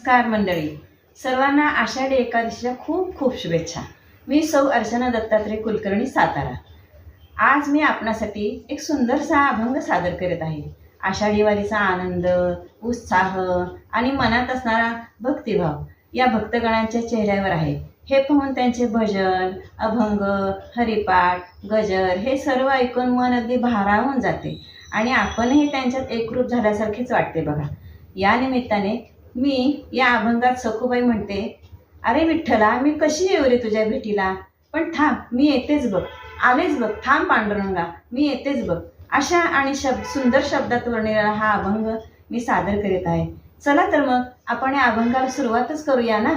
नमस्कार मंडळी. सर्वांना आषाढी एकादशीच्या खूप खूप शुभेच्छा. मी सौ अर्चना दत्तात्रय कुलकर्णी सातारा. आज मी आपणासाठी एक सुंदरसा अभंग सादर करत आहे. आषाढी वारीचा आनंद उत्साह आणि मनात असणारा भक्तिभाव या भक्तगणांच्या चेहऱ्यावर आहे. हे पाहून त्यांचे भजन अभंग हरिपाठ गजर हे सर्व ऐकून मन अगदी भारावून जाते आणि आपणही त्यांच्यात एकरूप झाल्यासारखेच वाटते बघा. या निमित्ताने मी या अभंगात सखूबाई म्हणते अरे विठ्ठला मी कशी येऊ रे तुझ्या भेटीला? पण थांब मी येतेच बघ. आलेच बघ. थांब पांडुरंगा मी येतेच बघ. अशा आणि शब्द सुंदर शब्दात वर्णिलेला हा अभंग मी सादर करीत आहे. चला तर मग आपण या अभंगाला सुरुवातच करूया ना?